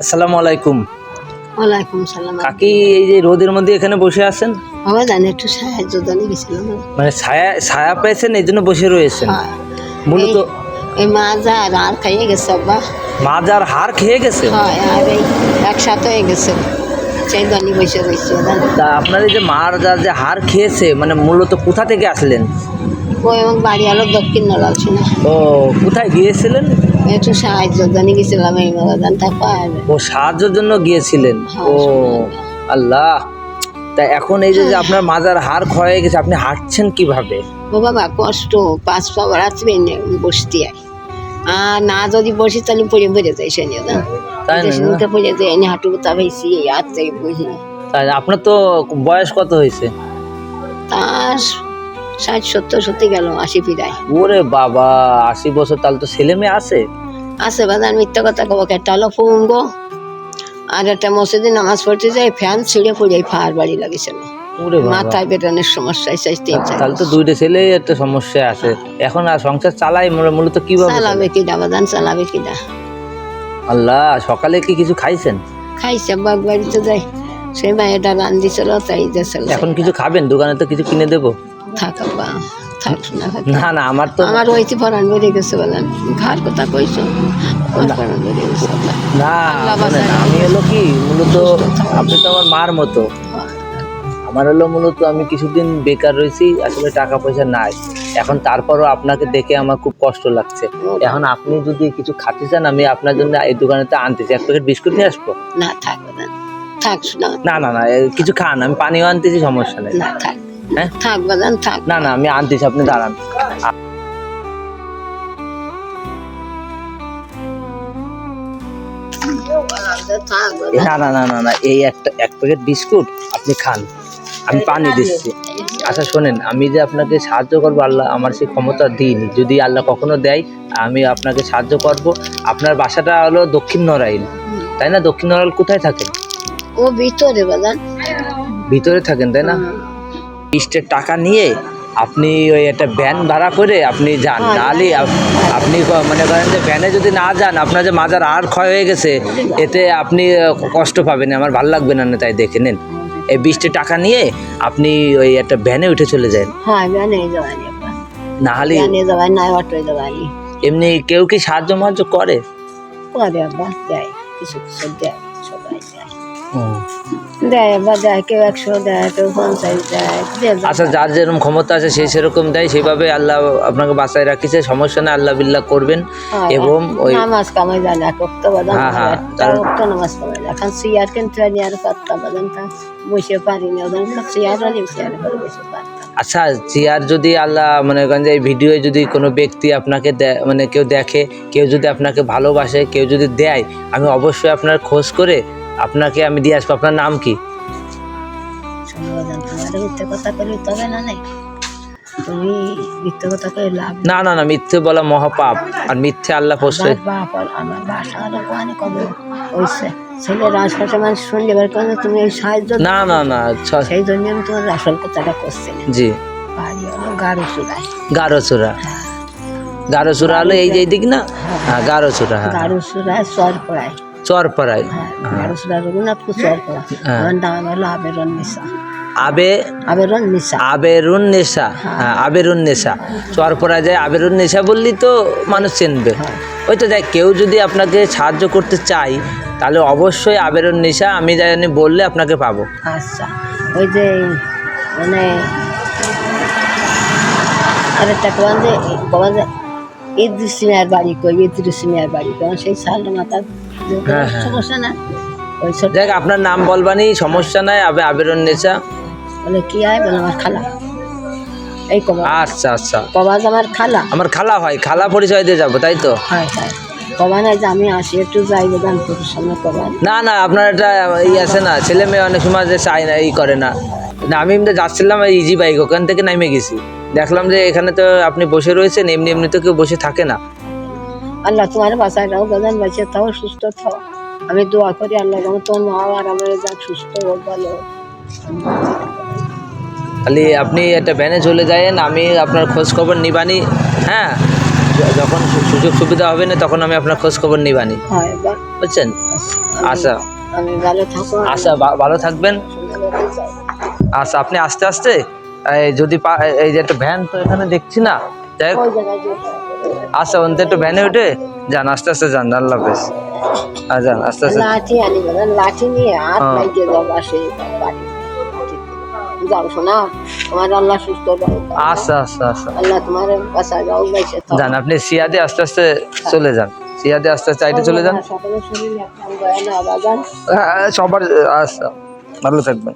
আসসালামু আলাইকুম। ওয়ালাইকুম সালাম। কাকি এই যে রোদের মধ্যে এখানে বসে আছেন? বাবা জানি একটু সাহায্য দানি গেছিলাম। মানে ছায়া ছায়া পেয়েছেন এই জন্য বসে রয়েছেন। হ্যাঁ। মূলত এই- এই মাজা আর আর খাইয়ে গেছে আব্বা। মাজার হার খেয়ে গেছে? হয় আর এই একসাথে হয়ে গেছে। সেই দানি বসে রয়েছে তা আপনার এই যে মার যার যে হার খেয়েছে মানে মূলত কোথা থেকে আসলেন? ও এবং বাড়ি আলো দক্ষিণ নলাল শুনে ও কোথায় গিয়েছিলেন? একটু সাহায্য দানি গেছিলাম এই বাবা জান ও সাহায্যের জন্য গিয়েছিলেন? হ্যাঁ, ও আল্লাহ! তা এখন এই যে যে আপনার মাজার হার ক্ষয়ে গেছে আপনি হাঁটছেন কীভাবে? ও বাবা কষ্ট পাঁচ পা রাত্রে বসতে হয় আর না যদি বসি তাহলে পড়ে পড়ে যায় সে তাই না? পড়ে যায় এনে হাঁটু তা ভাইছি আর থেকে বসি তাই আপনার তো বয়স কত হয়েছে? তার ষাট সত্তর সত্যি গেল আশি ফিরায়। ওরে বাবা আশি বছর তাহলে তো ছেলে মেয়ে আছে। আছে বাজার মিথ্যা কথা কব একটা হলো ফুঙ্গ আর একটা মসজিদে নামাজ পড়তে যায় ফ্যান ছিঁড়ে পড়ে ফার বাড়ি লাগেছিল ওরে মাথায় বেটানোর সমস্যা এসে তিন তাহলে তো দুইটা ছেলে একটা সমস্যা আছে। এখন আর সংসার চালাই মূল- মূলত কীভাবে চালাবে কিনা বাদান চালাবে কিনা আল্লাহ সকালে কি কিছু খাইছেন? খাইছে বাগ বাড়িতে যাই। সেই মায়েটা রান্ধিছিল তাই দিয়েছিল এখন কিছু খাবেন? দোকানে তো কিছু কিনে দেবো। থাক থাক না না না আমার তো আমার বেড়ে গেছে বলেন। কথা কইছো। না। আমি হলো কি মূলত আপনি তো আমার মার মতো। আমার হলো মূলত আমি কিছুদিন বেকার রয়েছি আসলে টাকা পয়সা নাই। এখন তারপরও আপনাকে দেখে আমার খুব কষ্ট লাগছে। এখন আপনি যদি কিছু খাতে চান আমি আপনার জন্য এই দোকানেতে আনতেছি এক প্যাকেট বিস্কুট নিয়ে আসব? না থাক বাদান থাক না না না এ, কিছু খান আমি পানিও আনতেছি সমস্যা নেই। না থাক। হ্যাঁ? থাক বাদান থাক। না না আমি আনতেছি আপনি দাঁড়ান। না না না না না এই একটা এক প্যাকেট বিস্কুট আপনি খান। আমি পানি দিচ্ছি। আচ্ছা শোনেন আমি যে আপনাকে সাহায্য করব আল্লাহ আমার সেই ক্ষমতা দিইনি যদি আল্লাহ কখনো দেয় আমি আপনাকে সাহায্য করব। আপনার বাসাটা হলো দক্ষিণ নড়াইল। তাই না? দক্ষিণ নড়াইল কোথায় থাকেন? ও ভিতরে ভিতরে থাকেন তাই না? ইস্টের টাকা নিয়ে আপনি ওই একটা ভ্যান ভাড়া করে আপনি যান। হ্যাঁ, তাহলে আপনি মনে করেন যে ভ্যানে যদি না যান আপনার যে মাজার আর ক্ষয় হয়ে গেছে এতে আপনি কষ্ট পাবেন আমার ভালো লাগবে না তাই দেখে নিন। এই বিশটি টাকা নিয়ে আপনি ওই একটা ভ্যানে উঠে চলে যান। হ্যাঁ জানে যাবানি না হলে জানে যাবানি না অটোয় যাবানি এমনি কেউ কি সাহায্য মাহায্য করে? করে আব্বা দেয়। কিছু কিছু দেয় সবাই দেয়। দেয় আব্বা দেয় কেউ একশো দেয় কেউ পঞ্চাশ দেয় যে যা আচ্ছা যার যেরকম ক্ষমতা আছে সেই সেরকম দেয় সেভাবে আল্লাহ আপনাকে বাঁচায় রাখিছে। সমস্যা না আল্লাহ বিল্লাহ করবেন হয়। এবং ওই নামাজ কামাই জানে এক অক্ত বাদাম হ্যাঁ, হ্যাঁ, অক্ত নামাজ কামাই এখন সিয়ার কিনতে আনি আর বাদাম তা বসে পারি না ওদের সব সিয়ার আনি সিয়ার করে বসে পারতাম আচ্ছা চেয়ার যদি আল্লাহ মনে করেন যে এই ভিডিওয়ে যদি কোনো ব্যক্তি আপনাকে দে- মানে কেউ দেখে কেউ যদি আপনাকে ভালোবাসে কেউ যদি দেয় আমি অবশ্যই আপনার খোঁজ করে আপনাকে আমি দিয়ে আসব, আপনার নাম কি? না। না না, মিথ্যে বলা মহাপাপ আর মিথ্যে আল্লাহ হয়েছে ছেলের শুনলে তুমি সাহায্য না না না সেই জন্য আমি তোমার আসল কথাটা করছি জি। বাড়ি হলো চূড়ায় গারোচূড়া গারোচূড়া হলো এই যে দিক না? হ্যাঁ হ্যাঁ। চূড়ায় চর পড়ায় চরপাড়ায়। হ্যাঁ রঘুনাথপুর হ্যাঁ। আমার নাম হলো আবেরন নিশা। আবে আবেরন নিশা। আবেরুন নেশা। হ্যাঁ। আবেরুন নেশা। যায় আবেরুন নেশা বললি তো মানুষ চিনবে। ওই তো দেখ কেউ যদি আপনাকে সাহায্য করতে চাই তাহলে অবশ্যই আবেরুন নেশা আমি জানি বললে আপনাকে পাবো। আচ্ছা ওই যে মানে যে ইদ্রিস বাড়ি কই ইদ্রিস বাড়ি কারণ সেই সাল মাথা হ্যাঁ, হ্যাঁ। সমস্যা না? ওই ছোট দেখ আপনার নাম বলবানি সমস্যা নাই আবে আবেরুন নেশা বলে কি হয় বলে আমার খালা। এই কবা আচ্ছা আচ্ছা। কবাজ আমার খালা। আমার খালা হয় খালা পরিচয় দিয়ে যাব তাই তো? হয় হয়। কবা যে আমি আসি একটু যাই বেদান্তপুর সামনে কবান না না আপনার একটা ই আছে না ছেলে মেয়ে অনেক সময় যে চায় না ই করে না। না আমি এমনি যাচ্ছিলাম ইজি বাইক ওখান থেকে নামে গেছি। দেখলাম যে এখানে তো আপনি বসে রয়েছেন এমনি এমনি তো কেউ বসে থাকে না। আল্লাহ তোমার বাসায় রাও বেদান বাঁচে তাও সুস্থ থাও। আমি দোয়া করি আল্লাহ যেন তোমার মা আর আমার যাক সুস্থ হোক ভালো খালি আপনি একটা ভ্যানে চলে যায়েন আমি আপনার খোঁজ খবর নিবানি হ্যাঁ? যখন সুযোগ সুবিধা হবে না তখন আমি আপনার খোঁজ খবর নিবানি। হয় বুঝছেন? আচ্ছা। আমি ভালো থাকো আচ্ছা ভালো থাকবেন। আচ্ছা আপনি আস্তে আস্তে? যদি এই যে একটা ভ্যান তো এখানে দেখছি না? যাই আচ্ছা অন্তে একটু ভ্যানে উঠে যান আস্তে আস্তে যান আল্লাহ হাফেজ। যান আস্তে আস্তে। লাঠি আনি লাঠি নিয়ে হাত হ্যাঁ। লাগিয়ে যাব আসে যাও শোনা তোমার আল্লাহ সুস্থ দাও আচ্ছা আচ্ছা আচ্ছা। আল্লাহ তোমার বাসা যাও যান আপনি সিয়াদে আস্তে আস্তে চলে যান। সিয়াদে আস্তে আস্তে আইটে চলে যান। হ্যাঁ, সবার আচ্ছা ভালো থাকবেন।